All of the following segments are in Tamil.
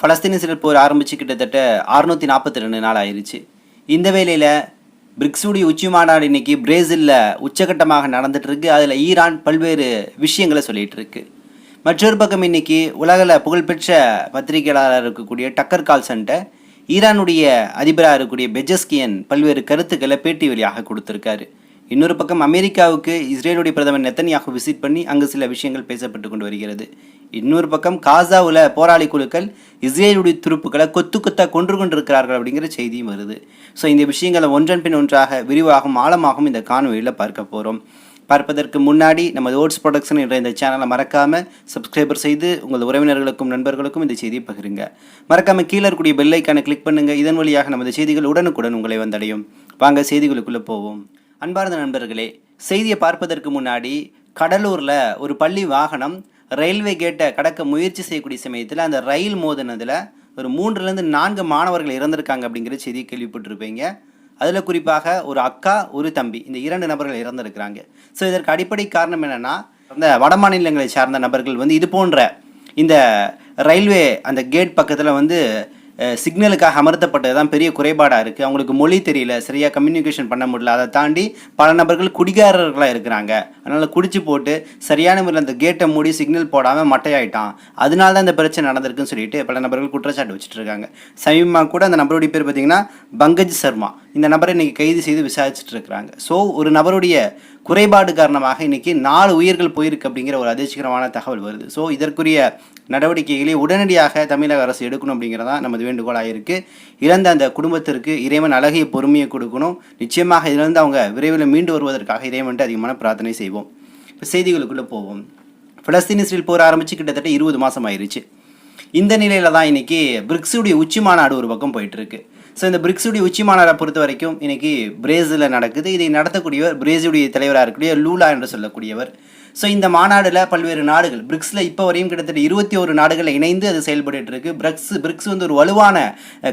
பலஸ்தீன இஸ்ரேல் போர் ஆரம்பித்து கிட்டத்தட்ட அறுநூற்றி நாற்பத்தி ரெண்டு நாள் ஆயிடுச்சு இந்த வேளையில் பிரிக்ஸுடைய உச்சி மாநாடு இன்னைக்கு பிரேசிலில் உச்சகட்டமாக நடந்துட்டு இருக்கு. அதில் ஈரான் பல்வேறு விஷயங்களை சொல்லிட்டு இருக்கு. மற்றொரு பக்கம் இன்னைக்கு உலகில் புகழ்பெற்ற பத்திரிகையாளராக இருக்கக்கூடிய டக்கர் கால்சன்ட்ட ஈரானுடைய அதிபராக இருக்கக்கூடிய பெஜஸ்கியன் பல்வேறு கருத்துக்களை பேட்டி வழியாக கொடுத்துருக்காரு. இன்னொரு பக்கம் அமெரிக்காவுக்கு இஸ்ரேலுடைய பிரதமர் நெத்தன்யாகு விசிட் பண்ணி அங்கு சில விஷயங்கள் பேசப்பட்டு கொண்டு வருகிறது. இன்னொரு பக்கம் காசாவில் போராளி குழுக்கள் இஸ்ரேலுடைய துருப்புக்களை கொத்து கொத்தாக கொன்று கொண்டிருக்கிறார்கள் அப்படிங்கிற செய்தியும் வருது. ஸோ இந்த விஷயங்களை ஒன்றன் பின் ஒன்றாக விரிவாகவும் ஆழமாகவும் இந்த காணொலியில் பார்க்க போகிறோம் பார்ப்பதற்கு முன்னாடி நமது ஓட்ஸ் ப்ரொடக்ஷன் என்ற இந்த சேனலை மறக்காமல் சப்ஸ்கிரைபர் செய்து உங்கள் உறவினர்களுக்கும் நண்பர்களுக்கும் இந்த செய்தியை பகிருங்க. மறக்காமல் கீழே இருக்கக்கூடிய பெல்லைக்கான கிளிக் பண்ணுங்கள் இதன் வழியாக நமது செய்திகள் உடனுக்குடன் உங்களை வந்தடையும். வாங்க செய்திகளுக்குள்ளே போவோம். அன்பார்ந்த நண்பர்களே செய்தியை பார்ப்பதற்கு முன்னாடி கடலூரில் ஒரு பள்ளி வாகனம் ரயில்வே கேட்டை கடக்க முயற்சி செய்யக்கூடிய சமயத்தில் அந்த ரயில் மோதினதில் ஒரு மூன்றுலேருந்து நான்கு மாணவர்கள் இறந்திருக்காங்க அப்படிங்கிற செய்தியை கேள்விப்பட்டிருப்பீங்க. அதில் குறிப்பாக ஒரு அக்கா ஒரு தம்பி இந்த இரண்டு நபர்கள் இறந்திருக்கிறாங்க. ஸோ இதற்கு அடிப்படை காரணம் என்னென்னா அந்த வட மாநிலங்களை சார்ந்த நபர்கள் வந்து இது போன்ற இந்த ரயில்வே அந்த கேட் பக்கத்தில் வந்து சிக்னலுக்காக அமர்த்தப்பட்டது தான் பெரிய குறைபாடாக இருக்குது அவங்களுக்கு மொழி தெரியல சரியாக கம்யூனிகேஷன் பண்ண முடியல. அதை தாண்டி பல நபர்கள் குடிகாரர்களாக இருக்கிறாங்க. அதனால் குடிச்சு போட்டு சரியான முறையில் அந்த கேட்டை மூடி சிக்னல் போடாமல் மட்டையாயிட்டான். அதனால தான் இந்த பிரச்சனை நடந்திருக்குன்னு சொல்லிட்டு பல நபர்கள் குற்றச்சாட்டு வச்சுட்டு இருக்காங்க. சமீபமாக கூட அந்த நபருடைய பேர் பார்த்தீங்கன்னா பங்கஜ் சர்மா. இந்த நபரை இன்னைக்கு கைது செய்து விசாரிச்சுட்டு இருக்கிறாங்க. ஸோ ஒரு நபருடைய குறைபாடு காரணமாக இன்னைக்கு நாலு உயிர்கள் போயிருக்கு அப்படிங்கிற ஒரு அதிர்ச்சிகரமான தகவல் வருது. ஸோ இதற்குரிய நடவடிக்கைகளை உடனடியாக தமிழக அரசு எடுக்கணும் அப்படிங்கிறதா நமது வேண்டுகோளாக இருக்குது இறந்த அந்த குடும்பத்திற்கு இறைவன் அழகிய பொறுமையை கொடுக்கணும். நிச்சயமாக இதிலிருந்து அவங்க விரைவில் மீண்டு வருவதற்காக இறைவன்ட்டு அதிகமான பிரார்த்தனை செய்வோம். இப்போ செய்திகளுக்குள்ளே போவோம். பலஸ்தீன் இஸ்ரேல் போர் ஆரம்பித்து கிட்டத்தட்ட இருபது மாதம் ஆயிருச்சு. இந்த நிலையில் தான் இன்னைக்கு பிரிக்ஸுடைய உச்சி மாநாடு ஒரு பக்கம் போயிட்டுருக்கு ஸோ இந்த பிரிக்ஸுடைய உச்சி மாநாடை பொறுத்த வரைக்கும் இன்னைக்கு பிரேசிலில் நடக்குது. இதை நடத்தக்கூடியவர் பிரேசிலுடைய தலைவராக இருக்கக்கூடிய லூலா என்று சொல்லக்கூடியவர். ஸோ இந்த மாநாடில் பல்வேறு நாடுகள் பிரிக்ஸில் இப்போ வரையும் கிட்டத்தட்ட இருபத்தி ஒரு நாடுகள் இணைந்து அது செயல்பட்டு இருக்கு. பிரிக்ஸ் பிரிக்ஸ் வந்து ஒரு வலுவான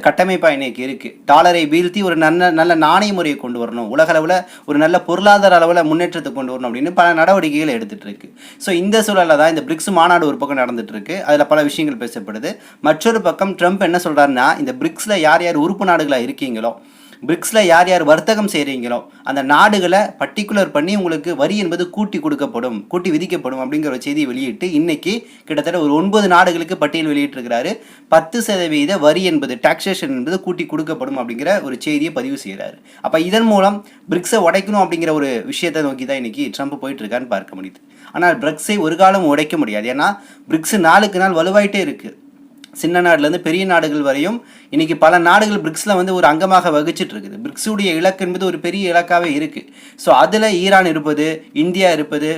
கட்டமைப்பாக கட்டமைப்பா இன்னைக்கு டாலரை வீழ்த்தி ஒரு நல்ல நல்ல நாணய முறையை கொண்டு வரணும். உலக அளவில் ஒரு நல்ல பொருளாதார அளவில் முன்னேற்றத்தை கொண்டு வரணும் அப்படின்னு பல நடவடிக்கைகள் எடுத்துகிட்டு இருக்கு. ஸோ இந்த சூழலில் தான் இந்த பிரிக்ஸ் மாநாடு ஒரு பக்கம் நடந்துட்டு இருக்கு. அதில் பல விஷயங்கள் பேசப்படுது. மற்றொரு பக்கம் ட்ரம்ப் என்ன சொல்கிறாருன்னா இந்த பிரிக்ஸில் யார் யார் உறுப்பு நாடுகளாக இருக்கீங்களோ பிரிக்ஸில் யார் யார் வர்த்தகம் செய்கிறீங்களோ அந்த நாடுகளை பர்டிகுலர் பண்ணி உங்களுக்கு வரி என்பது கூட்டி கொடுக்கப்படும் கூட்டி விதிக்கப்படும் அப்படிங்கிற ஒரு செய்தியை வெளியிட்டு இன்னைக்கு கிட்டத்தட்ட ஒரு ஒன்பது நாடுகளுக்கு பட்டியல் வெளியிட்டிருக்கிறாரு. பத்து சதவீத வரி என்பது டாக்ஸேஷன் என்பது கூட்டி கொடுக்கப்படும் அப்படிங்கிற ஒரு செய்தியை பதிவு செய்கிறாரு அப்போ இதன் மூலம் பிரிக்ஸை உடைக்கணும் அப்படிங்கிற ஒரு விஷயத்தை நோக்கி தான் இன்னைக்கு ட்ரம்ப் போயிட்டு இருக்கான்னு பார்க்க முடியுது. ஆனால் பிரிக்ஸை ஒரு காலம் உடைக்க முடியாது. ஏன்னா பிரிக்ஸ் நாளுக்கு நாள் வலுவாயிட்டே இருக்குது சின்ன நாடுலேருந்து பெரிய நாடுகள் வரையும் இன்றைக்கி பல நாடுகள் பிரிக்ஸில் வந்து ஒரு அங்கமாக வகிச்சிட்டு இருக்குது. பிரிக்ஸுடைய இலக்கு என்பது ஒரு பெரிய இலக்காகவே இருக்குது ஸோ அதில் ஈரான் இருப்பது இந்தியா இருப்பது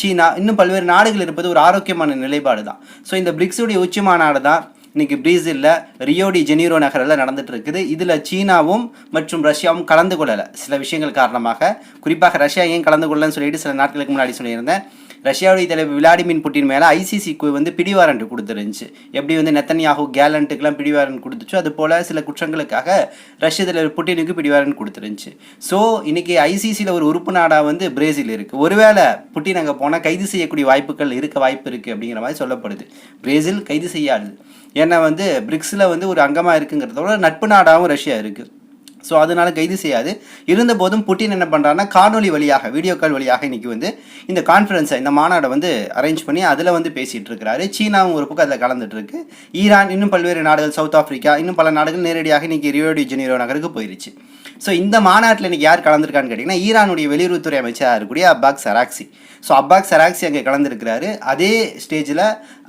சீனா இன்னும் பல்வேறு நாடுகள் இருப்பது ஒரு ஆரோக்கியமான நிலைப்பாடு தான். ஸோ இந்த பிரிக்ஸுடைய உச்சி மாநாடு தான் இன்றைக்கி பிரேசிலில் ரியோடி ஜெனீரோ நகரில் நடந்துட்டு இருக்குது. இதில் சீனாவும் மற்றும் ரஷ்யாவும் கலந்து கொள்ளலை. சில விஷயங்கள் காரணமாக. குறிப்பாக ரஷ்யா ஏன் கலந்து கொள்ளலன்னு சொல்லிட்டு சில நாட்களுக்கு முன்னாடி சொல்லியிருந்தேன். ரஷ்யாவுடைய தலைவர் விளாடிமிர் புட்டின் மேலே ஐசிசிக்கு வந்து பிடிவாரண்ட் கொடுத்துருந்துச்சு. எப்படி வந்து நெத்தனியாகு கேலண்ட்டுக்கெல்லாம் பிடிவாரண்ட் கொடுத்துச்சோ அது போல் சில குற்றங்களுக்காக ரஷ்ய தலைவர் புட்டினுக்கு பிடிவாரண்ட் கொடுத்துருந்துச்சு. ஸோ இன்றைக்கி ஐசிசியில் ஒரு உறுப்பு நாடாக வந்து பிரேசில் இருக்குது ஒருவேளை புட்டின் அங்கே போனால் கைது செய்யக்கூடிய வாய்ப்புகள் இருக்க வாய்ப்பு இருக்குது அப்படிங்கிற மாதிரி சொல்லப்படுது. பிரேசில் கைது செய்யாது. ஏன்னா வந்து பிரிக்ஸில் வந்து ஒரு அங்கமாக இருக்குங்கிறதோட நட்பு நாடாகவும் ரஷ்யா இருக்குது ஸோ அதனால் கைது செய்யாது. இருந்தபோதும் புட்டின் என்ன பண்ணுறாருன்னா காணொலி வழியாக வீடியோ கால் வழியாக இன்றைக்கி வந்து இந்த கான்ஃபரன்ஸை இந்த மாநாடை வந்து அரேஞ்ச் பண்ணி அதில் வந்து பேசிகிட்டு இருக்கிறாரு. சீனாவும் ஒரு பக்கம் அதில் கலந்துட்டுருக்கு ஈரான் இன்னும் பல்வேறு நாடுகள் சவுத் ஆஃப்ரிக்கா இன்னும் பல நாடுகள் நேரடியாக இன்னைக்கு ரியோடி ஜெனீரோ நகருக்கு போயிருச்சு. ஸோ இந்த மாநாட்டில் இன்றைக்கி யார் கலந்துருக்கான்னு கேட்டிங்கன்னா ஈரானுடைய வெளியுறவுத்துறை அமைச்சராக இருக்கக்கூடிய அப்பாக் சராக்சி. ஸோ அப்பாக் சராக்சி அங்கே கலந்துருக்கிறாரு. அதே ஸ்டேஜில்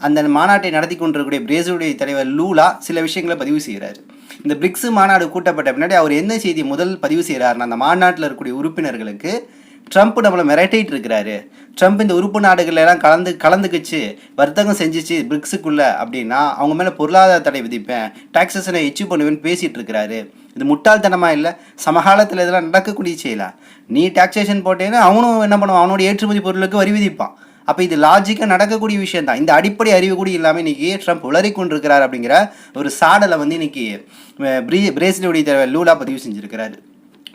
அந்த மாநாட்டை நடத்தி கொண்டிருக்கக்கூடிய பிரேசிலுடைய தலைவர் லூலா சில விஷயங்களை பதிவு செய்கிறாரு. இந்த பிரிக்ஸ் மாநாடு கூட்டப்பட்ட பின்னாடி அவர் என்ன செய்தி முதல் பதிவு செய்கிறாருன்னா அந்த மாநாட்டில் இருக்கக்கூடிய உறுப்பினர்களுக்கு ட்ரம்ப் நம்மளை மிரட்டிட்டு இருக்கிறாரு. ட்ரம்ப் இந்த உறுப்பு நாடுகளெல்லாம் கலந்து கலந்துக்கிச்சு வர்த்தகம் செஞ்சுச்சு பிரிக்ஸுக்குள்ளே அப்படின்னா அவங்க மேலே பொருளாதார தடை விதிப்பேன் டாக்ஸஸனை எச்சு பண்ணுவேன்னு பேசிகிட்டு இருக்கிறாரு. இது முட்டாள்தனமாக இல்லை சமகாலத்தில் இதெல்லாம் நடக்கக்கூடிய செய்யலாம் நீ டாக்ஸேஷன் போட்டேன்னு அவனும் என்ன பண்ணுவான்? அவனோட ஏற்றுமதி பொருளுக்கு வரி விதிப்பான். அப்போ இது லாஜிக்காக நடக்கக்கூடிய விஷயம் தான் இந்த அடிப்படை அறிவு கூட இல்லாமல் இன்றைக்கி ட்ரம்ப் உளறி கொண்டிருக்கிறார் அப்படிங்கிற ஒரு சாடலை வந்து இன்னைக்கு பிரீ பிரேசிலுடைய தலைவர் லூலா பதிவு செஞ்சிருக்கிறாரு.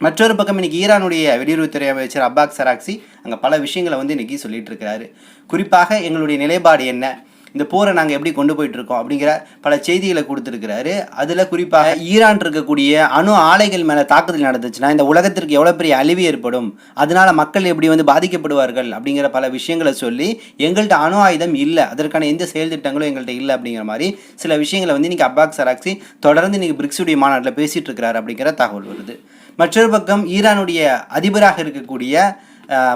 மற்றொரு பக்கம் இன்றைக்கி ஈரானுடைய வெளியுறவுத்துறை அமைச்சர் அப்பாக் சராக்சி அங்கே பல விஷயங்களை வந்து இன்றைக்கி சொல்லிட்டு இருக்கிறாரு. குறிப்பாக எங்களுடைய நிலைப்பாடு என்ன? இந்த போரை நாங்கள் எப்படி கொண்டு போயிட்டு இருக்கோம் அப்படிங்கிற பல செய்திகளை கொடுத்துருக்கிறாரு. அதில் குறிப்பாக ஈரான் இருக்கக்கூடிய அணு ஆலைகள் மேலே தாக்குதல் நடந்துச்சுன்னா இந்த உலகத்திற்கு எவ்வளோ பெரிய அழிவு ஏற்படும்? அதனால மக்கள் எப்படி வந்து பாதிக்கப்படுவார்கள்? அப்படிங்கிற பல விஷயங்களை சொல்லி எங்கள்கிட்ட அணு ஆயுதம் இல்லை அதற்கான எந்த செயல் திட்டங்களும் எங்கள்கிட்ட இல்லை அப்படிங்கிற மாதிரி சில விஷயங்களை வந்து இன்றைக்கி அப்பாக் சராக்சி தொடர்ந்து இன்றைக்கி பிரிக்ஸுடைய மாநாட்டில் பேசிகிட்டு இருக்கிறார் அப்படிங்கிற தகவல் வருது. மற்றொரு பக்கம் ஈரானுடைய அதிபராக இருக்கக்கூடிய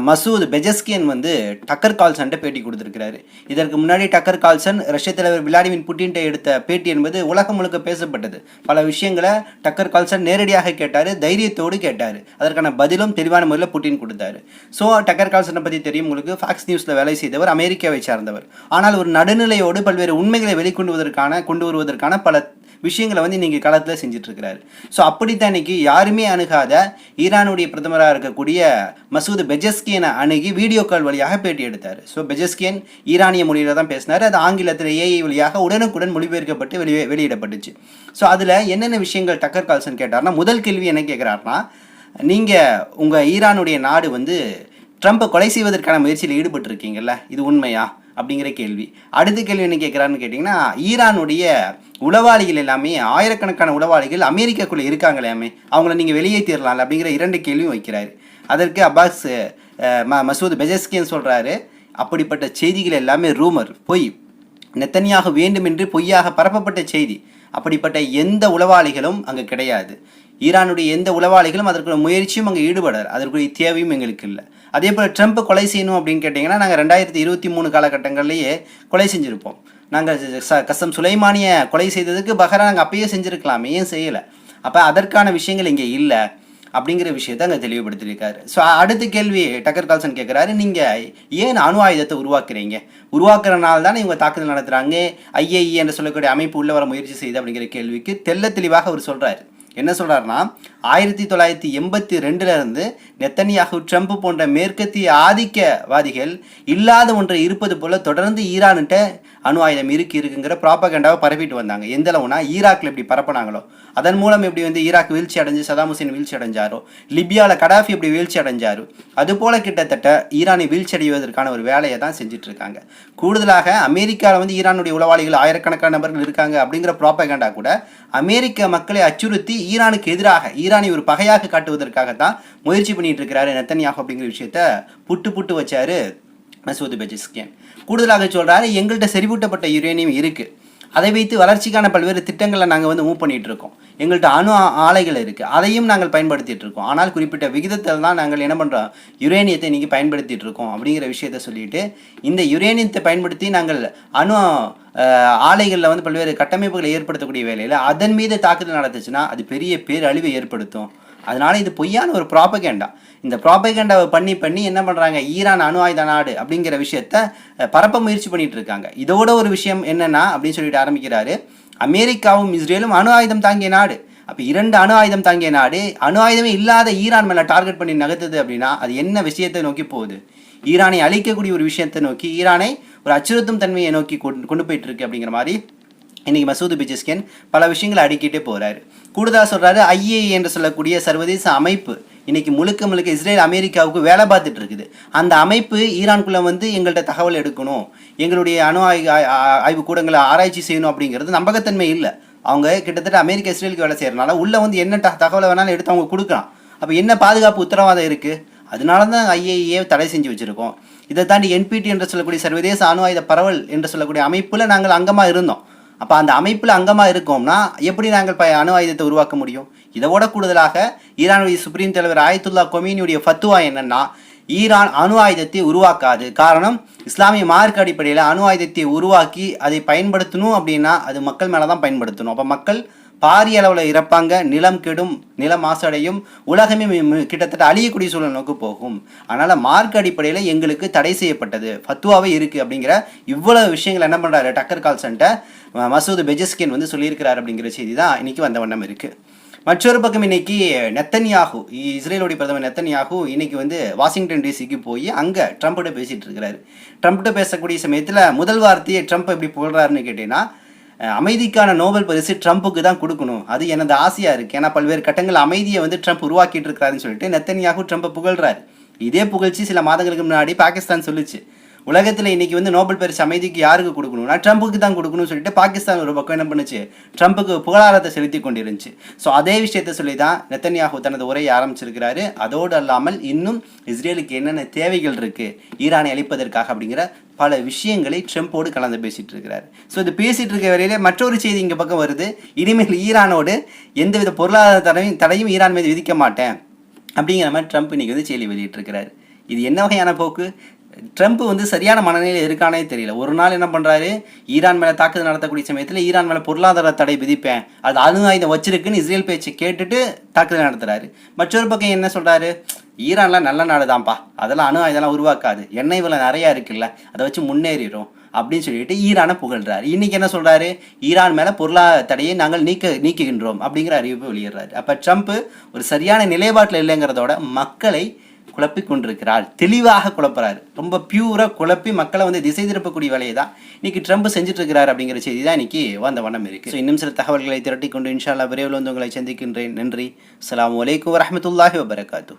மசூத் பெஜஸ்கியன் வந்து டக்கர் கால்சன்ட்ட பேட்டி கொடுத்துருக்கிறாரு. இதற்கு முன்னாடி டக்கர் கால்சன் ரஷ்ய தலைவர் விளாடிமிர் புட்டின்ட்ட எடுத்த பேட்டி என்பது உலகம் முழுக்க பேசப்பட்டது. பல விஷயங்களை டக்கர் கால்சன் நேரடியாக கேட்டார் தைரியத்தோடு கேட்டார். அதற்கான பதிலும் தெளிவான முறையில் புட்டின் கொடுத்தாரு. ஸோ டக்கர் கால்சனை பற்றி தெரியும் உங்களுக்கு. ஃபாக்ஸ் நியூஸில் வேலை செய்தவர் அமெரிக்காவை சார்ந்தவர். ஆனால் ஒரு நடுநிலையோடு பல்வேறு உண்மைகளை வெளிக்கொண்டுவதற்கான கொண்டு வருவதற்கான பல விஷயங்களை வந்து நீங்கள் களத்தில் செஞ்சுட்டு இருக்கிறாரு ஸோ அப்படித்தான் இன்னைக்கு யாருமே அணுகாத ஈரானுடைய பிரதமராக இருக்கக்கூடிய மசூத் பெஜஸ்கியனை அணுகி வீடியோ கால் வழியாக பேட்டி எடுத்தார். ஸோ பெஜஸ்கியன் ஈரானிய மொழியில் தான் பேசினார். அது ஆங்கிலத்தில் ஏஐ வழியாக உடனுக்குடன் மொழிபெயர்க்கப்பட்டு வெளியே வெளியிடப்பட்டுச்சு. ஸோ அதில் என்னென்ன விஷயங்கள் டக்கர் கால்சன் கேட்டார்னா முதல் கேள்வி என்ன கேட்குறாருன்னா நீங்கள் உங்கள் ஈரானுடைய நாடு வந்து ட்ரம்ப்பை கொலை செய்வதற்கான முயற்சியில் ஈடுபட்டிருக்கீங்கல்ல இது உண்மையா? அப்படிங்கிற கேள்வி. அடுத்த கேள்வி என்ன கேட்குறாருன்னு கேட்டிங்கன்னா ஈரானுடைய உளவாளிகள் எல்லாமே ஆயிரக்கணக்கான உளவாளிகள் அமெரிக்காக்குள்ளே இருக்காங்களேமே அவங்கள நீங்கள் வெளியேற்றிடலாம்ல அப்படிங்கிற இரண்டு கேள்வியும் வைக்கிறாரு. அதற்கு அப்பாஸ் ம மசூத் பெஜஸ்கின்னு சொல்கிறாரு அப்படிப்பட்ட செய்திகள் எல்லாமே ரூமர். பொய். நெத்தனியாக வேண்டுமென்று பொய்யாக பரப்பப்பட்ட செய்தி. அப்படிப்பட்ட எந்த உளவாளிகளும் அங்கே கிடையாது. ஈரானுடைய எந்த உளவாளிகளும் அதற்குள்ள முயற்சியும் அங்கே ஈடுபடாது அதற்குரிய தேவையும் எங்களுக்கு இல்லை. அதே போல் ட்ரம்ப் கொலை செய்யணும் அப்படின்னு கேட்டிங்கன்னா நாங்கள் ரெண்டாயிரத்தி இருபத்தி மூணு காலகட்டங்கள்லேயே கொலை செஞ்சுருப்போம். நாங்கள் ச கசம் சுலைமானிய கொலை செய்ததுக்கு பஹ்ரா நாங்கள் அப்பயே செஞ்சுருக்கலாமே ஏன் செய்யலை? அப்போ அதற்கான விஷயங்கள் இங்கே இல்லை அப்படிங்கிற விஷயத்த அங்கே தெளிவுபடுத்தியிருக்காரு. ஸோ அடுத்த கேள்வி டக்கர் கால்சன் கேட்குறாரு நீங்கள் ஏன் அணு ஆயுதத்தை உருவாக்குறீங்க? உருவாக்குறனால தானே இவங்க தாக்குதல் நடத்துகிறாங்க ஐஏஇ என்று சொல்லக்கூடிய அமைப்பு உள்ள வர முயற்சி செய்யுது அப்படிங்கிற கேள்விக்கு தெள்ள தெளிவாக அவர் சொல்கிறாரு என்ன சொல்கிறாருன்னா ஆயிரத்தி தொள்ளாயிரத்தி எண்பத்தி ரெண்டிலிருந்து நெத்தனியாகு ட்ரம்ப் போன்ற மேற்கத்திய ஆதிக்கவாதிகள் இல்லாத ஒன்றை இருப்பது போல தொடர்ந்து ஈரான்கிட்ட அணு ஆயுதம் இருக்கு இருக்குங்கிற ப்ராப்பகண்டாவை பரப்பிட்டு வந்தாங்க. எந்த அளவுனா ஈராக்ல எப்படி பரப்புனாங்களோ அதன் மூலம் எப்படி வந்து ஈராக் வீழ்ச்சி அடைஞ்சு சதாம் ஹுசேன் வீழ்ச்சி அடைஞ்சாரோ லிபியாவில் கடாஃபி எப்படி வீழ்ச்சி அடைஞ்சாரோ அது போல கிட்டத்தட்ட ஈரானை வீழ்ச்சி அடைவதற்கான ஒரு வேலையை தான் செஞ்சுட்டு இருக்காங்க கூடுதலாக அமெரிக்காவில் வந்து ஈரானுடைய உளவாளிகள் ஆயிரக்கணக்கான நபர்கள் இருக்காங்க அப்படிங்கிற ப்ராப்பகண்டா கூட அமெரிக்க மக்களை அச்சுறுத்தி ஈரானுக்கு எதிராக ஈரான் ஒரு பகையாக காட்டுவதற்காகத்தான் முயற்சி பண்ணிட்டு இருக்கிறாரு நெத்தன்யாகு அப்படிங்கிற விஷயத்த புட்டு புட்டு வச்சாரு மசூத் பெஜிஸ்கேன் கூடுதலாக சொல்றாரு எங்கள்கிட்ட செறிவூட்டப்பட்ட யுரேனியம் இருக்கு. அதை வைத்து வளர்ச்சிக்கான பல்வேறு திட்டங்களை நாங்கள் வந்து மூவ் பண்ணிகிட்டு இருக்கோம் எங்கள்கிட்ட அணு ஆலைகள் இருக்குது அதையும் நாங்கள் பயன்படுத்திகிட்டு இருக்கோம் ஆனால் குறிப்பிட்ட விகிதத்தில் தான் நாங்கள் என்ன பண்ணுறோம் யுரேனியத்தை இன்றைக்கி பயன்படுத்திகிட்டு இருக்கோம் அப்படிங்கிற விஷயத்த சொல்லிட்டு இந்த யுரேனியத்தை பயன்படுத்தி நாங்கள் அணு ஆலைகளில் வந்து பல்வேறு கட்டமைப்புகளை ஏற்படுத்தக்கூடிய வேலையில் அதன் மீது தாக்குதல் நடத்துச்சுன்னா அது பெரிய பேரழிவை ஏற்படுத்தும். அதனால இது பொய்யான ஒரு ப்ராபகேண்டா இந்த ப்ராபகேண்டாவை பண்ணி பண்ணி என்ன பண்ணுறாங்க ஈரான் அணு ஆயுத நாடு அப்படிங்கிற விஷயத்த பரப்ப முயற்சி பண்ணிட்டு இருக்காங்க. இதோட ஒரு விஷயம் என்னன்னா அப்படின்னு சொல்லிட்டு ஆரம்பிக்கிறாரு அமெரிக்காவும் இஸ்ரேலும் அணு ஆயுதம் தாங்கிய நாடு. அப்போ இரண்டு அணு ஆயுதம் தாங்கிய நாடு அணு ஆயுதமே இல்லாத ஈரான் மேலே டார்கெட் பண்ணி நகர்த்தது அப்படின்னா அது என்ன விஷயத்தை நோக்கி போகுது? ஈரானை அழிக்கக்கூடிய ஒரு விஷயத்தை நோக்கி ஈரானை ஒரு அச்சுறுத்தும் தன்மையை நோக்கி கொண்டு கொண்டு போயிட்டு இருக்கு அப்படிங்கிற மாதிரி இன்றைக்கி மசூத் பிஜிஸ்கன் பல விஷயங்களை அடிக்கிட்டே போகிறாரு கூடுதலாக சொல்கிறாரு ஐஏ என்று சொல்லக்கூடிய சர்வதேச அமைப்பு இன்றைக்கி முழுக்க முழுக்க இஸ்ரேல் அமெரிக்காவுக்கு வேலை பார்த்துட்டு இருக்குது. அந்த அமைப்பு ஈரான்குள்ளே வந்து எங்கள்கிட்ட தகவல் எடுக்கணும் எங்களுடைய அணு ஆய்வு ஆய்வு கூடங்களை ஆராய்ச்சி செய்யணும் அப்படிங்கிறது நம்பகத்தன்மை இல்லை. அவங்க கிட்டத்தட்ட அமெரிக்கா இஸ்ரேலுக்கு வேலை செய்யறதுனால உள்ளே வந்து என்ன த- தகவலை வேணாலும் எடுத்து அவங்க கொடுக்கலாம். அப்போ என்ன பாதுகாப்பு உத்தரவாதம் இருக்குது அதனால தான் ஐஏஏ தடை செஞ்சு வச்சுருக்கோம். இதை தாண்டி என்பிடி என்று சொல்லக்கூடிய சர்வதேச அணு ஆயுத பரவல் என்று சொல்லக்கூடிய அமைப்பில் நாங்கள் அங்கமாக இருந்தோம். அப்போ அந்த அமைப்பில் அங்கமாக இருக்கோம்னா எப்படி நாங்கள் ப அணு ஆயுதத்தை உருவாக்க முடியும்? இதோட கூடுதலாக ஈரானுடைய சுப்ரீம் தலைவர் ஆயத்துல்லா கொமீனியுடைய ஃபத்துவா என்னன்னா ஈரான் அணு ஆயுதத்தை உருவாக்காது. காரணம் இஸ்லாமிய மார்க் அடிப்படையில் அணு ஆயுதத்தை உருவாக்கி அதை பயன்படுத்தணும் அப்படின்னா அது மக்கள் மேலே தான் பயன்படுத்தணும். அப்போ மக்கள் பாரிய அளவில் இறப்பாங்க நிலம் கெடும் நிலம் மாசடையும் உலகமே கிட்டத்தட்ட அழியக்கூடிய சூழல் நோக்கு போகும். அதனால் மார்க் அடிப்படையில் எங்களுக்கு தடை செய்யப்பட்டது. ஃபத்துவாவே இருக்குது அப்படிங்கிற இவ்வளவு விஷயங்கள் என்ன பண்ணுறாரு டக்கர் கால்சன்ட்ட மசூத் பெஜஸ்கின் வந்து சொல்லியிருக்கிறார் அப்படிங்கிற செய்தி தான் இன்னைக்கு வந்த வண்ணம் இருக்குது மற்றொரு பக்கம் இன்னைக்கு நெத்தன்யாகு இஸ்ரேலுடைய பிரதமர் நெத்தன்யாகு இன்னைக்கு வந்து வாஷிங்டன் டிசிக்கு போய் அங்கே ட்ரம்ப்கிட்ட பேசிட்டு இருக்கிறாரு. ட்ரம்ப்கிட்ட பேசக்கூடிய சமயத்தில் முதல் வார்த்தையை ட்ரம்ப் எப்படி புகழ்றாருன்னு கேட்டீங்கன்னா அமைதிக்கான நோபல் பரிசு ட்ரம்ப்புக்கு தான் கொடுக்கணும். அது எனது ஆசையாக இருக்குது ஏன்னா பல்வேறு கட்டங்கள் அமைதியை வந்து ட்ரம்ப் உருவாக்கிட்டு இருக்கிறாருன்னு சொல்லிட்டு நெத்தன்யாகு ட்ரம்ப்பை புகழ்றாரு. இதே புகழ்ச்சி சில மாதங்களுக்கு முன்னாடி பாகிஸ்தான் சொல்லுச்சு. உலகத்தில் இன்னைக்கு வந்து நோபல் பரிசு அமைதிக்கு யாருக்கு கொடுக்கணும்னா ட்ரம்ப்புக்கு தான் கொடுக்கணும்னு சொல்லிட்டு பாகிஸ்தான் ஒரு பக்கம் என்ன பண்ணுச்சு? ட்ரம்ப்புக்கு புகழாரத்தை செலுத்தி கொண்டிருந்துச்சு. ஸோ அதே விஷயத்த சொல்லி தான் நெத்தன்யாகு தனது உரையை ஆரம்பிச்சிருக்கிறாரு. அதோடு அல்லாமல் இன்னும் இஸ்ரேலுக்கு என்னென்ன தேவைகள் இருக்குது ஈரானை அழிப்பதற்காக அப்படிங்கிற பல விஷயங்களை ட்ரம்ப்போடு கலந்து பேசிட்டு இருக்கிறார் ஸோ இது பேசிகிட்டு இருக்க வரையிலே மற்றொரு செய்தி இங்கே பக்கம் வருது. இனிமேல் ஈரானோடு எந்தவித பொருளாதார தடையும் தடையும் ஈரான் மீது விதிக்க மாட்டேன். அப்படிங்கிற மாதிரி ட்ரம்ப் இன்றைக்கி வந்து செய்தி வெளியிட்டிருக்கிறார். இது என்ன வகையான போக்கு? ட்ரம்ப் வந்து சரியான மனநிலையில் இருக்கானே தெரியல. ஒரு நாள் என்ன பண்ணுறாரு ஈரான் மேலே தாக்குதல் நடத்தக்கூடிய சமயத்தில் ஈரான் மேலே பொருளாதார தடை விதிப்பேன். அது அணு ஆயுதம் வச்சிருக்குன்னு இஸ்ரேல் பேச்சு கேட்டுட்டு தாக்குதல் நடத்துகிறாரு மற்றொரு பக்கம் என்ன சொல்கிறாரு ஈரான்லாம் நல்ல நாடு தான்ப்பா அதெல்லாம் அணு ஆயுதம்லாம் உருவாக்காது. எண்ணெய் விலை நிறையா இருக்குல்ல. அதை வச்சு முன்னேறிடும் அப்படின்னு சொல்லிட்டு ஈரானை புகழ்றாரு. இன்றைக்கி என்ன சொல்கிறாரு ஈரான் மேலே பொருளாதார தடையை நாங்கள் நீக்க நீக்குகின்றோம் அப்படிங்கிற அறிவிப்பை வெளியிடுறாரு. அப்போ ட்ரம்ப் ஒரு சரியான நிலைப்பாட்டில் இல்லைங்கிறதோட மக்களை குழப்பி கொண்டிருக்கிறார் தெளிவாக குழப்புறாரு. ரொம்ப பியூரா குழப்பி மக்களை வந்து திசை திருப்பக்கூடிய வேலையை தான் இன்னைக்கு ட்ரம்ப் செஞ்சுட்டு இருக்கிறார் அப்படிங்கிற செய்தி தான் இன்னைக்கு வந்த வண்ணம் இருக்கு. ஸோ இன்னும் சில தகவல்களை திரட்டி கொண்டு இன்ஷால்லா விரைவில் வந்து உங்களை சந்திக்கின்றேன். நன்றி. அலாம் வலைக்கம் வரமத்துல்லாஹி வபரகாத்து